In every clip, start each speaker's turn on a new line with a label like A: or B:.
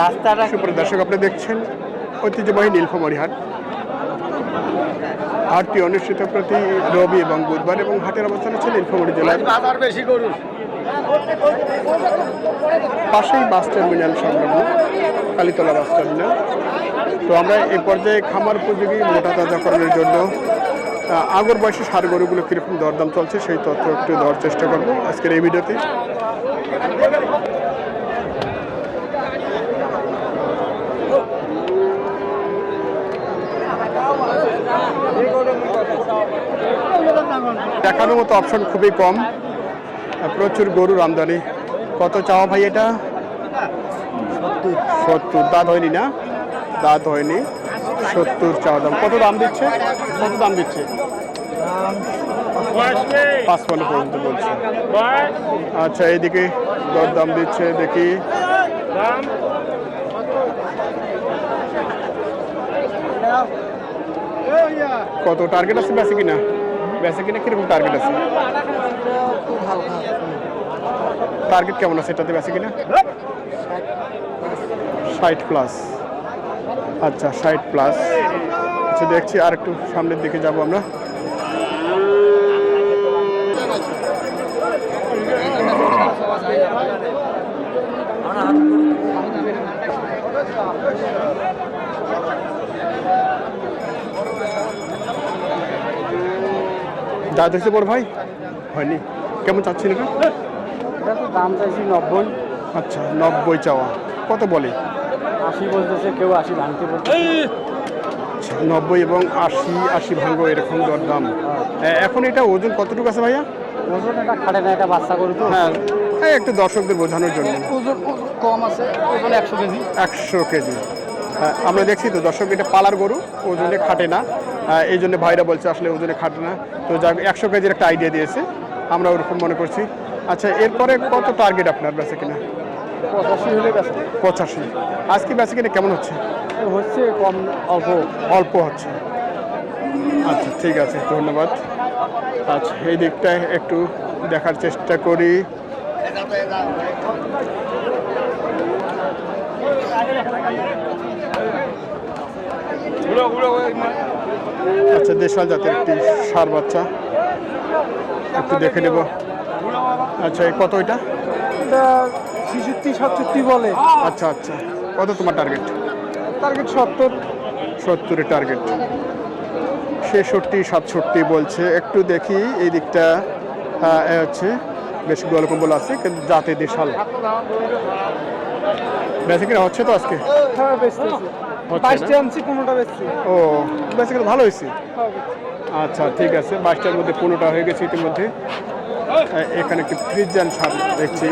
A: রাস্তাটা
B: সুপ্রিয় দর্শক আপনি দেখছেন ঐতিহ্যবাহী নীলফামারী হাট। হাটটি অনুষ্ঠিত প্রতি রবি এবং বুধবার এবং হাটের অবস্থান হচ্ছে নীলফামারী জেলার
A: বাজার বেশি করুন।
B: পাশেই বাস টার্মিনাল সংলগ্ন কালীতলা বাস টার্মিনাল। তো আমরা এই পর্যায়ে খামার উপযোগী মোটা তাজাকরণের জন্য আগর বয়সে সার গরুগুলো কীরকম দরদাম চলছে সেই তথ্য একটু দেওয়ার চেষ্টা করব আজকের এই ভিডিওতে দেখানোর মতো অপশন খুবই কম। প্রচুর গরুর আমদানি। কত চাওয়া ভাই এটা? সত্তর। দাঁত হয়নি না? দাঁত হয়নি। সত্তর চাওয়া দাম। কত দাম দিচ্ছে? কত দাম দিচ্ছে? পাঁচপান্ন পর্যন্ত বলছে। আচ্ছা এইদিকে দর দাম দিচ্ছে, দেখি। কত? টার্গেট আছে বেশি কিনা? বেশি কিনা কীরকম টার্গেট আছে? টার্গেট কেমন আছে এটাতে বেশি কিনা? ষাট প্লাস আচ্ছা ষাট প্লাস আচ্ছা দেখছি আর একটু সামনের দিকে যাব আমরা। যা দেখছে বড় ভাই? হয়নি। কেমন চাচ্ছেন এটা?
A: দাম চাইছি নব্বই।
B: আচ্ছা নব্বই চাওয়া। কত বলে?
A: আশি বলতেছে কেউ আশি ভাঙতে
B: আচ্ছা, নব্বই এবং আশি আশি ভাঙ্গ এরকম দরদাম। এ- এখন এটা ওজন কতটুকু আছে ভাইয়া?
A: ওজন এটা খাটে না এটা বাচ্চা গরু তো।
B: হ্যাঁ। এই একটু দর্শকদের বোঝানোর জন্য।
A: ওজন কম আছে ওজন একশো কেজি।
B: একশো কেজি। হ্যাঁ, আমরা দেখছি তো দর্শক এটা পালার গরু ওজনে খাটে না। এই জন্য ভাইরা বলছে আসলে ওজনে খাটে না। তো যাক একশো কেজির একটা আইডিয়া দিয়েছে। আমরা ওরকম মনে করছি। আচ্ছা এরপরে কত টার্গেট আপনার বেঁচে কিনা?
A: পঁচাশি হলে ব্যস্ত
B: পঁচাশি। আজকে বেঁচে কিনা কেমন হচ্ছে?
A: হচ্ছে কম অল্প।
B: অল্প হচ্ছে। আচ্ছা ঠিক আছে ধন্যবাদ। আচ্ছা এই দিকটায় একটু দেখার চেষ্টা করি। আচ্ছা দেশাল জাতের একটি সার বাচ্চা। একটু দেখে নেব। আচ্ছা কত এটা
A: ছিষট্টি সাতষট্টি বলে।
B: আচ্ছা আচ্ছা। কত তোমার টার্গেট
A: টার্গেট সত্তর।
B: সত্তরের টার্গেট ছেষট্টি সাতষট্টি বলছে। একটু দেখি এই দিকটা। এ হচ্ছে। বেশ গোলকম্বল আছে কিন্তু জাতে দেশাল। বেশি কিনা হচ্ছে তো আজকে?
A: হ্যাঁ
B: ও বেশি ভালো হয়েছে? আচ্ছা ঠিক আছে। বাইশটার মধ্যে পনেরোটা হয়ে গেছে ইতিমধ্যে। এখানে একটি ফ্রিজান সার দেখছি।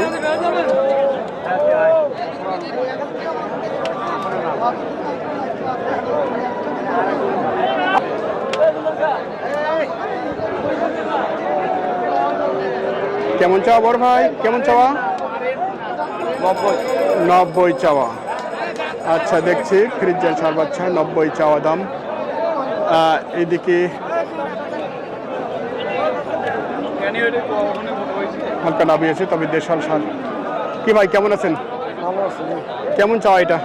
B: কেমন চাওয়া বড় ভাই? কেমন চাওয়া? নব্বই। চাওয়া। আচ্ছা দেখছি ফ্রিজান সার বাচ্চা নব্বই চাওয়া দাম। এদিকে হালকা নামিয়েছে তবে দেশাল সার। কি ভাই কেমন আছেন? কেমন চাওয়া এটা?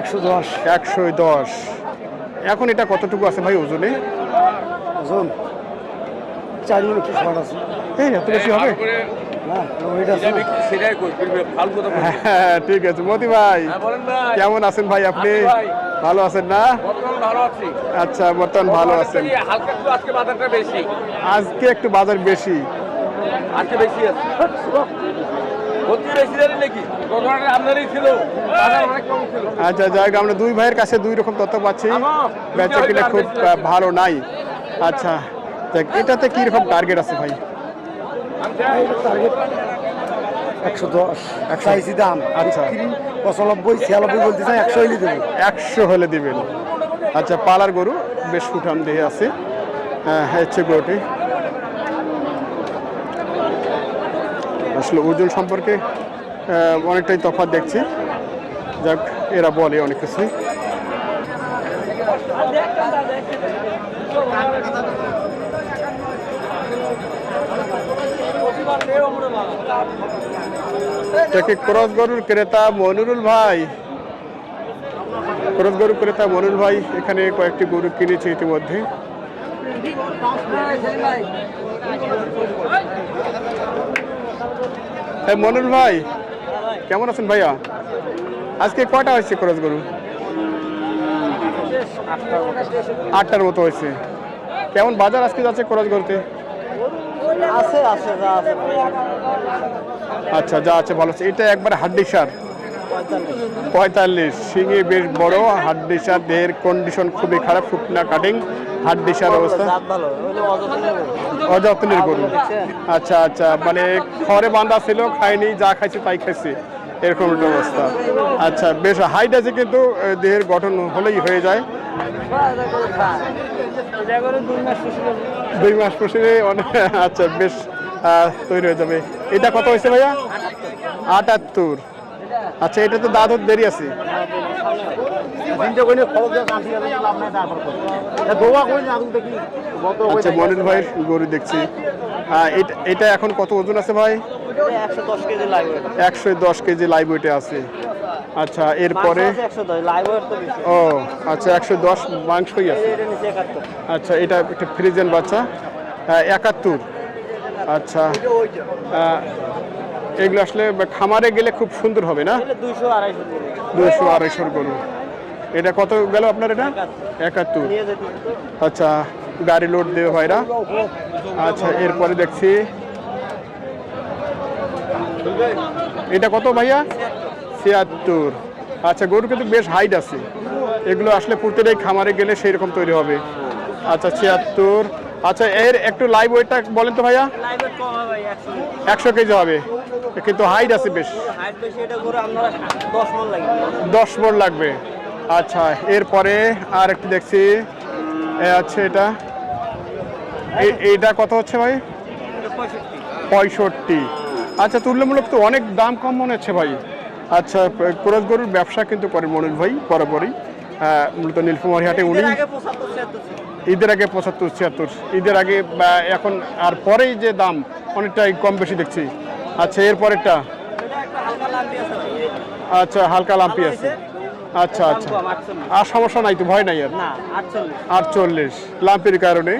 A: একশো দশ।
B: একশো দশ। এখন এটা কতটুকু আছে ভাই ওজনে?
A: ওজন? চার মিনিট একটু শর্ট আছে।
B: বেশি হবে?
A: না ওইটা আছে না।
B: হ্যাঁ ঠিক আছে। মতি ভাই কেমন আছেন ভাই আপনি? ভালো আছেন না? আচ্ছা বর্তমান ভালো আছেন।
C: আজকে বাজারটা বেশি।
B: আজকে একটু বাজার বেশি।
C: আজকে বেশি আছে। সত্যি বেশি জানেন নাকি? গতবার আমদানি ছিল বাজার অনেক কম ছিল।
B: আচ্ছা যাই হোক, আমরা দুই ভাইয়ের কাছে দুই রকম তথ্য পাচ্ছি। বেচা কিনা খুব ভালো নাই। আচ্ছা। এটাতে কি রকম টার্গেট আছে ভাই?
A: একশো দশ চাইছি দাম।
B: আচ্ছা।
A: পঁচানব্বই ছিয়ানব্বই বলতে চাই একশো হইলে দেবো।
B: একশো হলে দিবেন। আচ্ছা পালার গরু বেশ ফুটান দিয়ে আছে। হ্যাঁ হচ্ছে গরুটি আসলে ওজন সম্পর্কে অনেকটাই তফাৎ দেখছি। যাক এরা বলে অনেক কিছুই। দেখি ক্রস গরুর ক্রেতা মনিরুল ভাই। ক্রস গরুর ক্রেতা মনিরুল ভাই, এখানে কয়েকটি গরু কিনেছে ইতিমধ্যে। হ্যাঁ মনিরুল ভাই, কেমন আছেন ভাইয়া? আজকে কয়টা হয়েছে ক্রস গরু? আটটার মতো হয়েছে। কেমন বাজার আজকে যাচ্ছে ক্রস গরুতে?
A: আছে আছে যা আছে।
B: আচ্ছা যা আছে ভালো আছে। এটা একবার হাড্ডি সার। পঁয়তাল্লিশ। শিঙে বেশ বড় হাড্ডি সার। দেহের কন্ডিশন খুবই খারাপ শুকনা কাটিং হাড্ডি সার অবস্থা।
A: অযত্নের গরু।
B: আচ্ছা আচ্ছা। মানে খড়ে বাঁধা ছিল খায়নি যা খাইছে তাই খাইছে। এরকম একটা অবস্থা। আচ্ছা বেশ হাইট আছে কিন্তু দেহের গঠন হলেই হয়ে যায়।
A: দুই মাস
B: পরে অনেক আচ্ছা বেশ তৈরি হয়ে যাবে। এটা কত হয়েছে ভাইয়া? আটাত্তর। আচ্ছা এটা তো দাদর দেরি আছে। আচ্ছা মনির ভাইয়ের গরু দেখছি। এটা এখন কত ওজন আছে ভাই?
A: এটা 110 কেজি লাগবে
B: একশো দশ কেজি লাইভ ওয়েটে আছে। আচ্ছা এরপরে?
A: মাংস আছে 110, লাইভ ওয়েট তো বেশি।
B: ও আচ্ছা একশো দশ মাংসই আছে।
A: এটা নিচে 71
B: আচ্ছা এটা একটা ফ্রিজেন বাচ্চা। একাত্তর। আচ্ছা এগুলো আসলে খামারে গেলে খুব সুন্দর হবে না?
A: এটা 200 250 করে।
B: দুশো আড়াইশোর গরু। এটা কত গেল আপনার এটা? একাত্তর। আচ্ছা গাড়ি লোড দেবে ভাইরা আচ্ছা এরপরে দেখছি। এটা কত ভাইয়া? ছিয়াত্তর। আচ্ছা গরু কিন্তু বেশ হাইট আছে। এগুলো আসলে প্রতিটাই খামারে গেলে সেই রকম তৈরি হবে। আচ্ছা ছিয়াত্তর। আচ্ছা এর একটু লাইভ ওয়েটটা বলেন তো ভাইয়া।
A: লাইভ ওয়েট কম ভাই 100
B: একশো কেজি হবে। কিন্তু হাইট আছে বেশ।
A: হাইট বেশি এটা করে আপনারা 10 মণ লাগবে।
B: দশ মন লাগবে। আচ্ছা এরপরে আর একটু দেখছি। এ আছে এটা। এ- এইটা কত হচ্ছে ভাই? পঁয়ষট্টি। আচ্ছা তুলনামূলক তো অনেক দাম কম মনে হচ্ছে ভাই। আচ্ছা ক্রস গরুর ব্যবসা কিন্তু করেন মনির ভাই বরাবরই। আহ, মূলত নীলফুমারি হাটে উনি।
A: এর আগে 75 76 ছিল।
B: ঈদের আগে পঁচাত্তর ছিয়াত্তর। ঈদের আগে বা এখন আর পরেই যে দাম অনেকটাই কম বেশি দেখছি। আচ্ছা
A: আছে ভাই।
B: আচ্ছা হালকা লাম্পি আছে। আচ্ছা আচ্ছা। আর সমস্যা নাই তো ভয় নাই আর?
A: না 48
B: আটচল্লিশ। লাম্পির কারণে।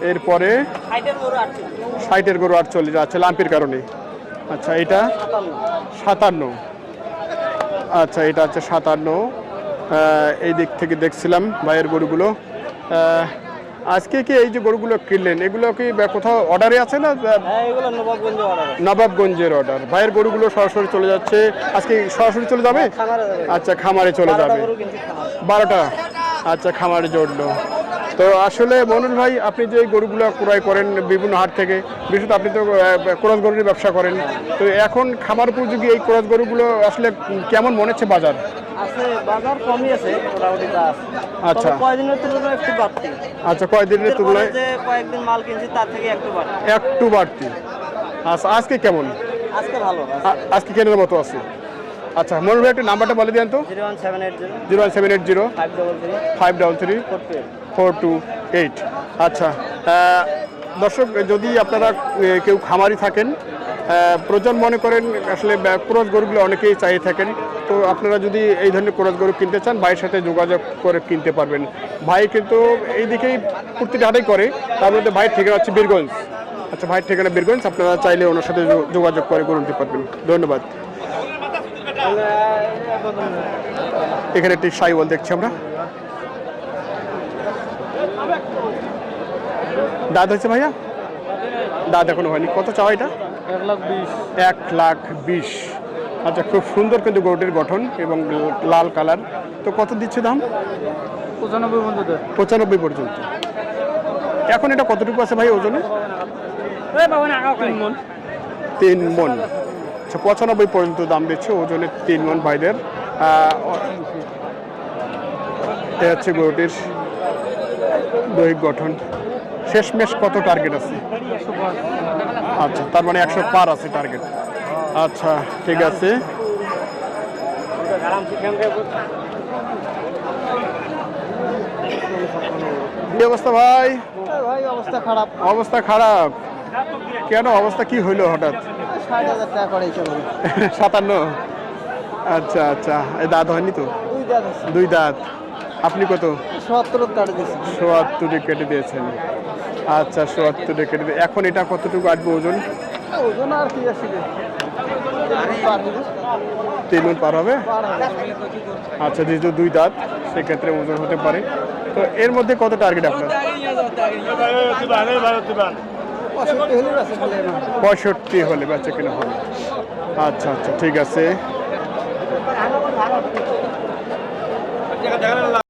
B: এরপরে?
A: হাইটের গরু 48
B: ষাটের গরু আটচল্লিশ। আচ্ছা লাম্পির কারণে। আচ্ছা এটা? সাতান্ন। আচ্ছা এটা হচ্ছে সাতান্ন। এই দিক থেকে দেখছিলাম ভাইয়ের গরুগুলো। আজকে কি এই যে গরুগুলো কিনলেন এগুলো কি কোথাও অর্ডারে আছে না
A: হ্যাঁ
B: নবাবগঞ্জের অর্ডার? ভাইয়ের গরুগুলো সরাসরি চলে যাচ্ছে। আজকে সরাসরি চলে যাবে? আচ্ছা খামারে চলে যাবে। বারোটা? আচ্ছা খামারে জড়লো। তো আসলে মনুল ভাই আপনি যে গরুগুলো ক্রয় করেন বিভিন্ন হাট থেকে বিশেষত আপনি তো ক্রস গরুর ব্যবসা করেন তো এখন খামার উপযোগী এই ক্রস গরুগুলো আসলে কেমন মনে হচ্ছে বাজার?
A: আছে বাজার কমই আছে মোটামুটি যা আছে।
B: আচ্ছা।
A: তুলনায় একটু বাড়তি।
B: আচ্ছা কয়দিনের
A: এরপরে
B: তুলনায়?
A: যে কয়েকদিন মাল কিনছি তার থেকে একটু বাড়তি।
B: একটু বাড়তি। আচ্ছা আজকে কেমন?
A: আজকে ভালো
B: আজকে কেনার মতো আছে? আচ্ছা মনুল ভাই একটু নাম্বারটা বলে দেন তো।
A: Zero one seven eight zero. Five double three four two
B: eight. আচ্ছা দর্শক যদি আপনারা কেউ খামারি থাকেন প্রয়োজন মনে করেন আসলে ক্রস গরুগুলো অনেকেই চাই থাকেন তো আপনারা যদি এই ধরনের ক্রস গরু কিনতে চান ভাইয়ের সাথে যোগাযোগ করে কিনতে পারবেন। ভাই কিন্তু এই দিকেই প্রতিটা হাটেই করে তার মধ্যে ভাইয়ের ঠিকানা হচ্ছে বীরগঞ্জ। আচ্ছা ভাইয়ের ঠিকানা বীরগঞ্জ আপনারা চাইলে ওনার সাথে যোগাযোগ করে গরু নিতে পারবেন। ধন্যবাদ। এখানে একটি সাইওয়াল দেখছি আমরা। দাঁত হয়েছে ভাইয়া? দাঁত এখনও হয়নি। কত চাওয়া এটা?
A: এক লাখ বিশ।
B: আচ্ছা খুব সুন্দর কিন্তু গরুটির গঠন এবং লাল কালার। তো কত দিচ্ছে দাম?
A: পঁচানব্বই বন্ধুদের
B: পঁচানব্বই পর্যন্ত। এখন এটা কতটুকু আছে ভাই ওজনে?
A: তিন মন
B: তিন মন। আচ্ছা পঁচানব্বই পর্যন্ত দাম দিচ্ছে ওজনের তিন মন ভাইদের এ হচ্ছে গরুটির দৈহিক গঠন। শেষমেশ কত টার্গেট আছে? আচ্ছা তার মানে একশো পার আছে টার্গেট আচ্ছা ঠিক আছে। কি অবস্থা ভাই?
A: ভাই অবস্থা খারাপ।
B: অবস্থা খারাপ। কেন? অবস্থা কি হইল হঠাৎ?
D: ষাট হাজার টাকা করে চলো
B: সাতান্ন? আচ্ছা আচ্ছা। এই দাঁত হয়নি তো?
D: দুই দাঁত আছে।
B: দুই দাঁত। আপনি কত?
D: সত্তর কাটে
B: সোয়াত্তরে কেটে দিয়েছেন। আচ্ছা সোয়াত্তরে কেটে দিয়ে এখন এটা কতটুকু আসবে ওজন?
D: ওজন আর কি রে?
B: তিন হবে
D: পার হবে।
B: আচ্ছা যেহেতু দুই দাঁত সেক্ষেত্রে ওজন হতে পারে। তো এর মধ্যে কত টার্গেট আপনার? পঁয়ষট্টি হলে বাচ্চা কেনা হবে। আচ্ছা আচ্ছা ঠিক আছে।